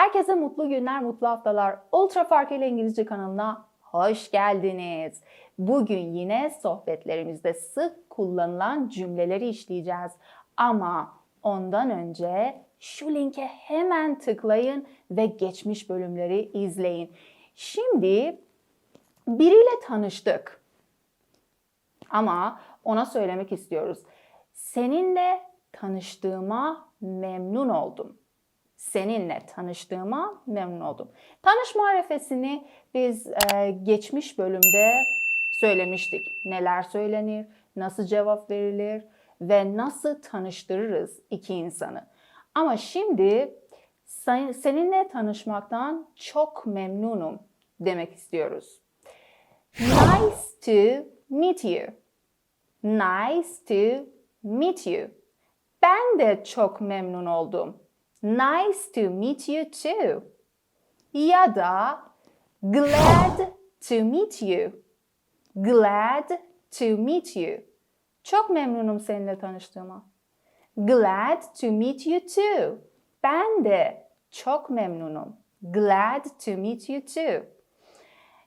Herkese mutlu günler, mutlu haftalar. Ultra Fark ile İngilizce kanalına hoş geldiniz. Bugün yine sohbetlerimizde sık kullanılan cümleleri işleyeceğiz. Ama ondan önce şu linke hemen tıklayın ve geçmiş bölümleri izleyin. Şimdi biriyle tanıştık. Ama ona söylemek istiyoruz. Seninle tanıştığıma memnun oldum. Seninle tanıştığıma memnun oldum. Tanışma arefesini biz e, geçmiş bölümde söylemiştik. Neler söylenir, nasıl cevap verilir ve nasıl tanıştırırız iki insanı. Ama şimdi sen- seninle tanışmaktan çok memnunum demek istiyoruz. Nice to meet you. Nice to meet you. Ben de çok memnun oldum. Nice to meet you too. Ya da glad to meet you. Glad to meet you. Çok memnunum seninle tanıştığıma. Glad to meet you too. Ben de çok memnunum. Glad to meet you too.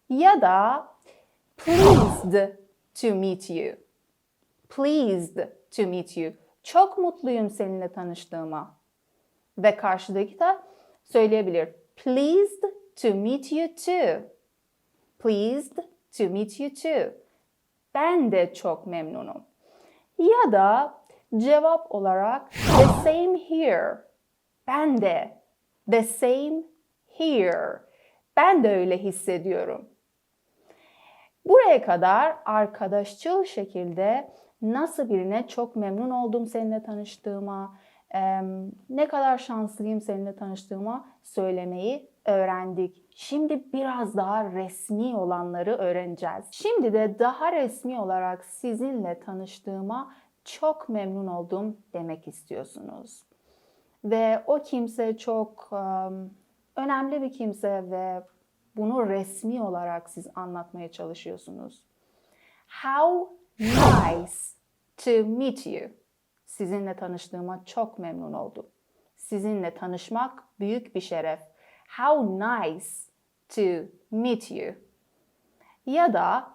Ya da pleased to meet you. Pleased to meet you. Çok mutluyum seninle tanıştığıma. Ve karşıdaki de söyleyebilir. Pleased to meet you too. Pleased to meet you too. Ben de çok memnunum. Ya da cevap olarak the same here. Ben de the same here. Ben de öyle hissediyorum. Buraya kadar arkadaşçıl şekilde nasıl birine çok memnun oldum seninle tanıştığıma, ne kadar şanslıyım seninle tanıştığıma söylemeyi öğrendik. Şimdi biraz daha resmi olanları öğreneceğiz. Şimdi de daha resmi olarak sizinle tanıştığıma çok memnun oldum demek istiyorsunuz. Ve o kimse çok em, önemli bir kimse ve bunu resmi olarak siz anlatmaya çalışıyorsunuz. How nice to meet you. Sizinle tanıştığıma çok memnun oldum. Sizinle tanışmak büyük bir şeref. How nice to meet you. Ya da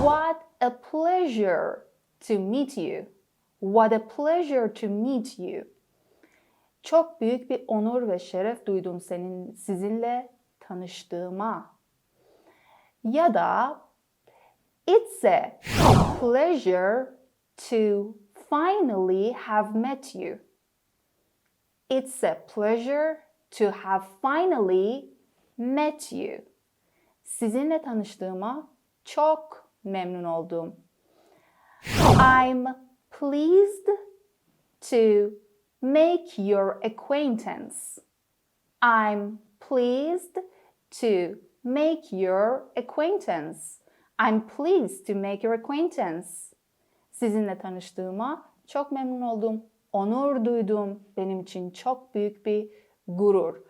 what a pleasure to meet you. What a pleasure to meet you. Çok büyük bir onur ve şeref duydum senin sizinle tanıştığıma. Ya da It's a pleasure to finally have met you. It's a pleasure to have finally met you. Sizinle tanıştığıma çok memnun oldum. I'm pleased to make your acquaintance. I'm pleased to make your acquaintance. I'm pleased to make your acquaintance. Sizinle tanıştığıma çok memnun oldum. Onur duydum. Benim için çok büyük bir gurur.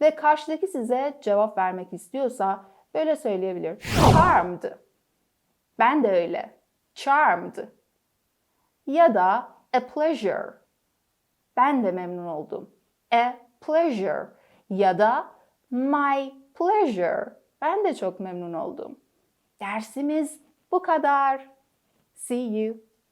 Ve karşıdaki size cevap vermek istiyorsa böyle söyleyebilir. Charmed. Ben de öyle. Charmed. Ya da a pleasure. Ben de memnun oldum. A pleasure. Ya da my pleasure. Ben de çok memnun oldum. Dersimiz bu kadar. See you